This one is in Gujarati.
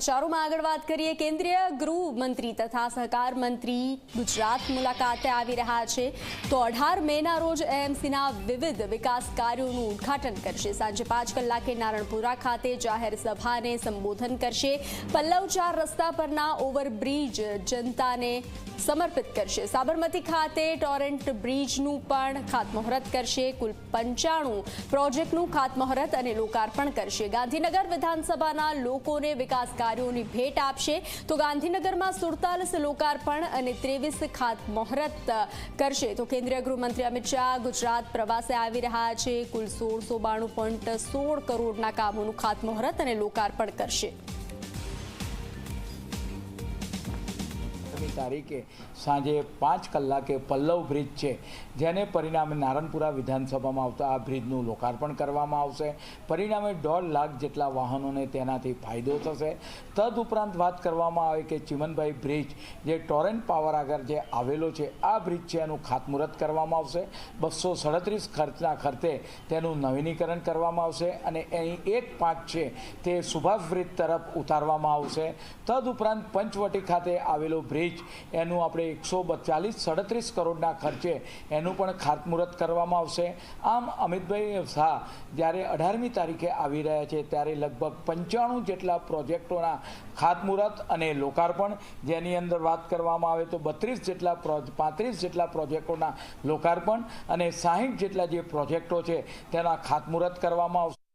સમાચારોમાં આગળ વાત કરીએ. કેન્દ્રીય ગૃહ મંત્રી તથા સહકાર મંત્રી ગુજરાત મુલાકાતે આવી રહ્યા છે. તો અઢાર મેના રોજ એએમસીના વિવિધ વિકાસ કાર્યોનું ઉદ્ઘાટન કરશે. સાંજે પાંચ કલાકે નારણપુરા ખાતે જાહેર સભાને સંબોધન કરશે. પલ્લવ ચાર રસ્તા પરના ઓવરબ્રિજ જનતાને સમર્પિત કરશે. સાબરમતી ખાતે ટોરેન્ટ બ્રિજનું પણ ખાતમુહૂર્ત કરશે. કુલ પંચાણું પ્રોજેક્ટનું ખાતમુહૂર્ત અને લોકાર્પણ કરશે. ગાંધીનગર વિધાનસભાના લોકોને વિકાસ કાર્યોની ભેટ આપશે. તો ગાંધીનગરમાં સુડતાલીસ લોકાર્પણ અને ત્રેવીસ ખાતમુહૂર્ત કરશે. તો કેન્દ્રીય ગૃહમંત્રી અમિત શાહ ગુજરાત પ્રવાસે આવી રહ્યા છે. કુલ સોળસો બાણું પોઈન્ટ સોળ કરોડના કામોનું ખાતમુહૂર્ત અને લોકાર્પણ કરશે. ની તારીખે સાંજે પાંચ કલાકે પલ્લવ બ્રિજ છે, જેને પરિણામે નારણપુરા વિધાનસભામાં આવતા આ બ્રિજનું લોકાર્પણ કરવામાં આવશે. પરિણામે દોઢ લાખ જેટલા વાહનોને તેનાથી ફાયદો થશે. તદઉપરાંત વાત કરવામાં આવે કે ચિમનભાઈ બ્રિજ, જે ટોરેન્ટ પાવર આગળ જે આવેલો છે, આ બ્રિજ છે એનું ખાતમુહૂર્ત કરવામાં આવશે. બસો સડત્રીસ ખર્ચના ખર્ચે તેનું નવીનીકરણ કરવામાં આવશે અને અહીં એક પાંચ છે તે સુભાષ બ્રિજ તરફ ઉતારવામાં આવશે. તદઉપરાંત પંચવટી ખાતે આવેલો બ્રિજ એનું આપણે એકસો ચાલીસ સડત્રીસ કરોડના ખર્ચે એનું પણ ખાતમુહૂર્ત કરવામાં આવશે. આમ અમિતભાઈ શાહ જ્યારે અઢારમી તારીખે આવી રહ્યા છે, ત્યારે લગભગ પંચાણું જેટલા પ્રોજેક્ટોના ખાતમુહૂર્ત અને લોકાર્પણ જેની અંદર વાત કરવામાં આવે તો બત્રીસ જેટલા પાંત્રીસ જેટલા પ્રોજેક્ટોના લોકાર્પણ અને સાહીઠ જેટલા જે પ્રોજેક્ટો છે, તેના ખાતમુહૂર્ત કરવામાં આવશે.